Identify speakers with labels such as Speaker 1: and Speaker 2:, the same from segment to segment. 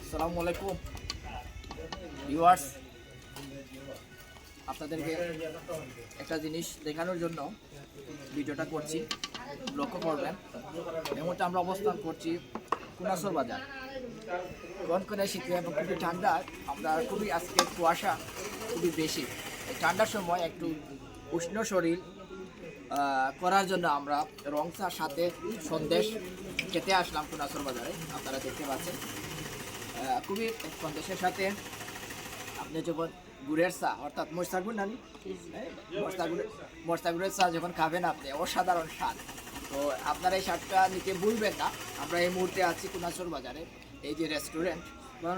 Speaker 1: আসসালামু আলাইকুম। আপনাদেরকে একটা জিনিস দেখানোর জন্য ভিডিওটা করছি। লক্ষ্য করবেন, এই মুহূর্তে আমরা অবস্থান করছি কুনাসর বাজার। কনকনে শীতে এবং খুবই ঠান্ডা আমরা খুবই আজকে কুয়াশা খুবই বেশি। ঠান্ডার সময় একটু উষ্ণ শরীর করার জন্য আমরা রংসার সাথে সন্দেশ খেতে আসলাম কুনাসর বাজারে আপনারা দেখতে পাচ্ছেন। খুবই সন্দেশের সাথে আপনি যখন গুড়ের চা অর্থাৎ মরসা গুড় নানি মরসা গুড়ের গুড়ের চা যখন খাবেন আপনি অসাধারণ স্বাদ। তো আপনারা এই স্বাদটা নিতে ভুলবেন না। আমরা এই মুহূর্তে আছি কুনাসর বাজারে এই যে রেস্টুরেন্ট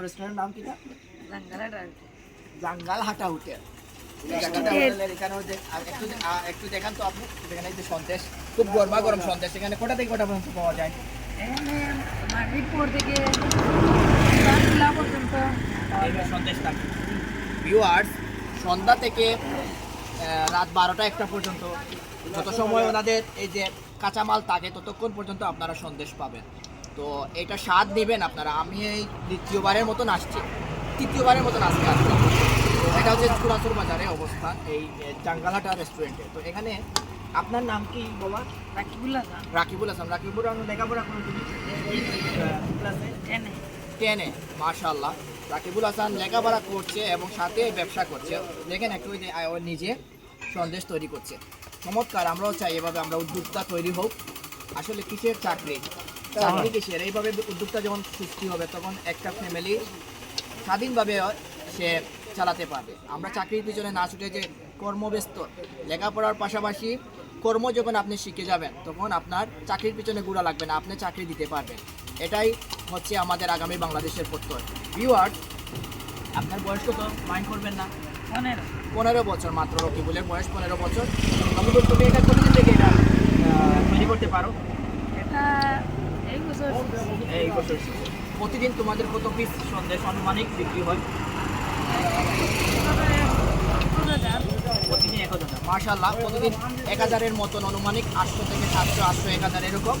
Speaker 1: রেস্টুরেন্টের নাম কি না জাঙ্গাল হাটা হোটেল একটু দেখান তো আপনি। এখানে এই যে সন্দেশ খুব গরমা গরম সন্দেশ। এখানে কোটা থেকে কোটা পর্যন্ত পাওয়া যায়?
Speaker 2: থেকে পর্যন্ত
Speaker 1: ভিউয়ার্স সন্ধ্যা থেকে রাত বারোটা একটা পর্যন্ত। যত সময় ওনাদের এই যে কাঁচামাল থাকে ততক্ষণ পর্যন্ত আপনারা সন্দেশ পাবেন। তো এটা স্বাদ নেবেন আপনারা। আমি এই দ্বিতীয়বারের মতন আসছি। তৃতীয়বারের মতন আসলাম তো এটা হচ্ছে চুরাচুর বাজারে অবস্থান এই এ, জাঙ্গালহাটা রেস্টুরেন্টে তো এখানে আপনার নাম কি বাবা
Speaker 2: রাকিবুল্লাহ খান
Speaker 1: রাকিবুল আসলাম রাকিবুল আমি লেখাপড়া কোনো ক্লাসে
Speaker 2: টেনে।
Speaker 1: টেনে মাশাল্লাহ রাকিবুল হাসান লেখাপড়া করছে এবং সাথে ব্যবসা করছে। দেখেন একটু ওই যে নিজে সন্দেশ তৈরি করছে। চমৎকার আমরাও চাই এভাবে আমরা উদ্যোক্তা তৈরি হোক। আসলে কিসের চাকরি? চাকরি কিসের? এইভাবে উদ্যোক্তা যখন সৃষ্টি হবে তখন একটা ফ্যামিলি স্বাধীনভাবে সে চালাতে পারবে। আমরা চাকরির পিছনে না ছুটে যে কর্মব্যস্ত লেখাপড়ার পাশাপাশি কর্ম যখন আপনি শিখে যাবেন তখন আপনার চাকরির পিছনে গুড়া লাগবে না আপনি চাকরি দিতে পারবেন। এটাই হচ্ছে আমাদের আগামী বাংলাদেশের প্রত্যয়। ভিউয়ার্স আপনার বয়স কত? মাইন্ড করবেন না।
Speaker 2: পনেরো।
Speaker 1: পনেরো বছর মাত্র রকিবুলের বয়স পনেরো বছর। রকিবুল তুমি এটা কতদিন থেকে এটা তৈরি করতে পারো?
Speaker 2: এটা এই বছর।
Speaker 1: এই বছর। প্রতিদিন তোমাদের কত পিস সন্দেশ আনুমানিক বিক্রি হয়? প্রতিদিন এক হাজার মার্শাল্লাহ প্রতিদিন এক হাজারের মতন আনুমানিক আটশো থেকে সাতশো আটশো এক হাজার এরকম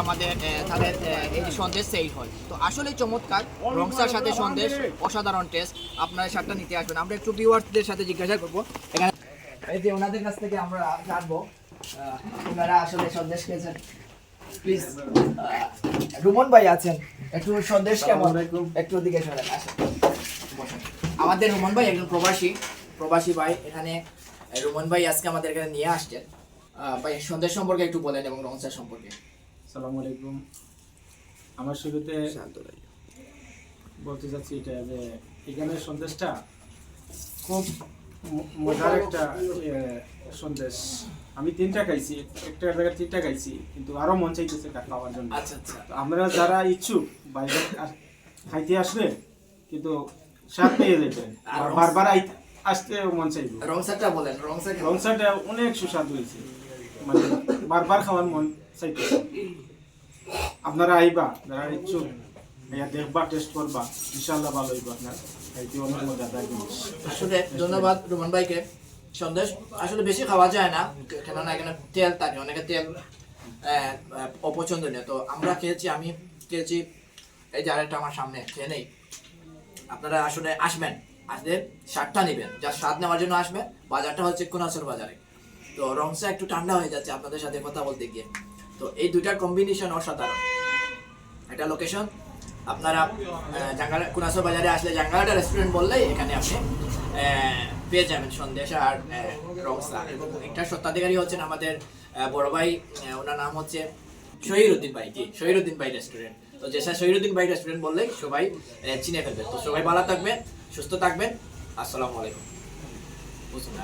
Speaker 1: আমাদের তাদের এই সন্দেশ সেল হয়। তো আসলে চমৎকার রংসার সাথে সন্দেশ অসাধারণ টেস্ট আপনারা সারটা নিতে আসবেন। আমরা একটু ভিউয়ার্সদের সাথে জিজ্ঞাসা করব এখানে এই যে ওনাদের কাছ থেকে আমরা জানব ওনারা আসলে সন্দেশ খেয়েছেন। প্লিজ রুমন ভাই আছেন একটু সন্দেশ কেমন? একটু দিকে সরেন আসেন। আমাদের রুমন ভাই একজন প্রবাসী প্রবাসী ভাই। এখানে রুমন ভাই আজকে আমাদের এখানে নিয়ে আসছেন ভাই সন্দেশ সম্পর্কে একটু বলেন এবং রংসা সম্পর্কে।
Speaker 3: সালাম আলাইকুম। আমার শুরুতে বলতে চাচ্ছি এটা যে এখানে সন্দেশটা খুব মজার একটা সন্দেশ। আমি তিনটা খাইছি একটা জায়গায় তিনটা খাইছি কিন্তু আরও মন চাইতেছে খাওয়ার জন্য।
Speaker 1: আচ্ছা আচ্ছা।
Speaker 3: আমরা যারা ইচ্ছুক বাইরে আস- খাইতে আসবে কিন্তু স্বাদ পেয়ে যাবেন
Speaker 1: আর
Speaker 3: বারবার আসতে মন চাইবে।
Speaker 1: রংসাটা বলেন রংসা কেমন?
Speaker 3: রংসাটা অনেক সুস্বাদু হয়েছে। মানে বারবার খাওয়ার মন চাইতেছে। আপনারা আইবা যারা ইচ্ছুক ইয়া দেখবা টেস্ট করবা। ইনশাল্লাহ ভালো হইব আপনার। খাইতে অনেক মজাদার জিনিস
Speaker 1: আসলে ধন্যবাদ রুমন ভাইকে। সন্দেশ আসলে বেশি খাওয়া যায় না কেননা এখানে তেল থাকে অনেকে তেল অপছন্দনীয়। তো আমরা খেয়েছি আমি খেয়েছি এই যে আরেকটা আমার সামনে খেয়ে নেই। আপনারা আসলে আসবেন, আসলে স্বাদটা নেবেন। যা স্বাদ নেওয়ার জন্য আসবেন বাজারটা হচ্ছে কোনাসর বাজারে। তো রংসা একটু ঠান্ডা হয়ে যাচ্ছে আপনাদের সাথে কথা বলতে গিয়ে। তো এই দুটার কম্বিনেশন অসাধারণ। এটা লোকেশন আপনারা জাঙ্গালা কুনাসর বাজারে আসলে জাঙ্গালাটা রেস্টুরেন্ট বললেই এখানে আপনি পেয়ে যাবেন সন্দেশ আর রংসা। এবং একটা সত্ত্বাধিকারী হচ্ছেন আমাদের বড় ভাই ওনার নাম হচ্ছে শহীরুদ্দিন ভাই, জি শহীরুদ্দিন ভাই রেস্টুরেন্ট তো যেসা শহীরুদ্দিন ভাই রেস্টুরেন্ট বললেই সবাই চিনে ফেলবে। তো সবাই ভালো থাকবেন, সুস্থ থাকবেন। আসসালামু আলাইকুম। বুঝুন